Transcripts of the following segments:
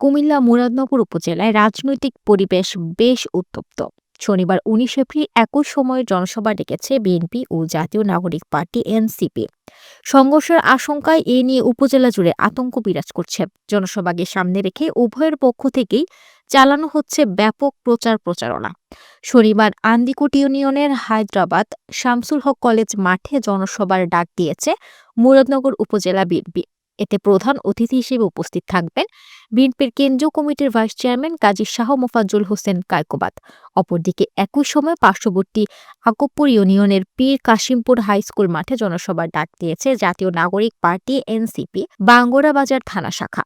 কুমিল্লা মুরাদনগর উপজেলায় রাজনৈতিক পরিবেশ বেশ উত্তপ্ত। শনিবার উনিশ এপ্রিল একই সময়ে জনসভা ডেকেছে বিএনপি ও জাতীয় নাগরিক পার্টি এনসিপি। সংঘর্ষের আশঙ্কায় এ নিয়ে উপজেলা জুড়ে আতঙ্ক বিরাজ করছে। জনসভাকে সামনে রেখে উভয়ের পক্ষ থেকেই চালানো হচ্ছে ব্যাপক প্রচার প্রচারণা। শনিবার আন্দিকুট ইউনিয়নের হায়দ্রাবাদ শামসুল হক কলেজ মাঠে জনসভার ডাক দিয়েছে মুরাদনগর উপজেলা বিএনপি। এতে প্রধান অতিথি হিসেবে উপস্থিত থাকবেন বিএনপির কেন্দ্রীয় কমিটির ভাইস চেয়ারম্যান কাজী শাহ মোফাজ্জল হোসেন কায়কোবাদ। অপরদিকে একই সময় পার্শ্ববর্তী আকবপুর ইউনিয়নের পীর কাশিমপুর হাই স্কুল মাঠে জনসভার ডাক দিয়েছে জাতীয় নাগরিক পার্টি এনসিপি বাঙ্গোরা বাজার থানা শাখা।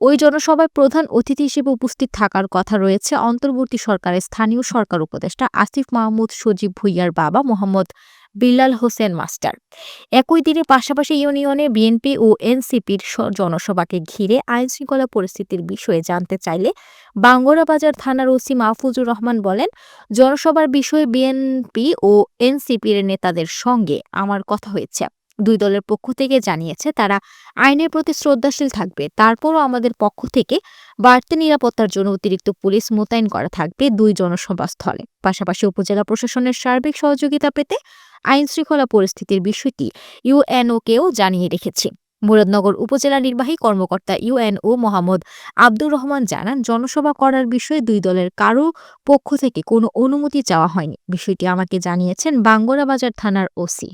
ওই জনসভায় প্রধান অতিথি হিসেবে উপস্থিত থাকার কথা রয়েছে অন্তর্বর্তী সরকারের স্থানীয় সরকার উপদেষ্টা আসিফ মাহমুদ, সজীব ভুইয়ার বাবা মোহাম্মদ বিল্লাল হোসেন মাস্টার। একই দিনে পাশাপাশি ইউনিয়নে বিএনপি ও এনসিপির জনসভাকে ঘিরে আইন শৃঙ্খলা পরিস্থিতির বিষয়ে জানতে চাইলে বাঙ্গরাবাজার থানার ওসি মাহফুজুর রহমান বলেন, জনসভার বিষয়ে বিএনপি ও এনসিপির নেতাদের সঙ্গে আমার কথা হয়েছে। দুই দলের পক্ষ থেকে জানিয়েছে, তারা আইনের প্রতি শ্রদ্ধাশীল থাকবে। তারপরও আমাদের পক্ষ থেকে বাড়তি নিরাপত্তার জন্য অতিরিক্ত পুলিশ মোতায়েন করা থাকবে দুই জনসভা স্থলে পাশাপাশি উপজেলা প্রশাসনের সার্বিক সহযোগিতা পেতে আইন শৃঙ্খলা পরিস্থিতির বিষয়টি ইউএনওকেও জানিয়ে রেখেছে। মুরাদনগর উপজেলা নির্বাহী কর্মকর্তা ইউএনও মোহাম্মদ আব্দুর রহমান জানান, জনসভা করার বিষয়ে দুই দলের কারও পক্ষ থেকে কোনো অনুমতি চাওয়া হয়নি। বিষয়টি আমাকে জানিয়েছেন বাঙ্গরা বাজার থানার ওসি।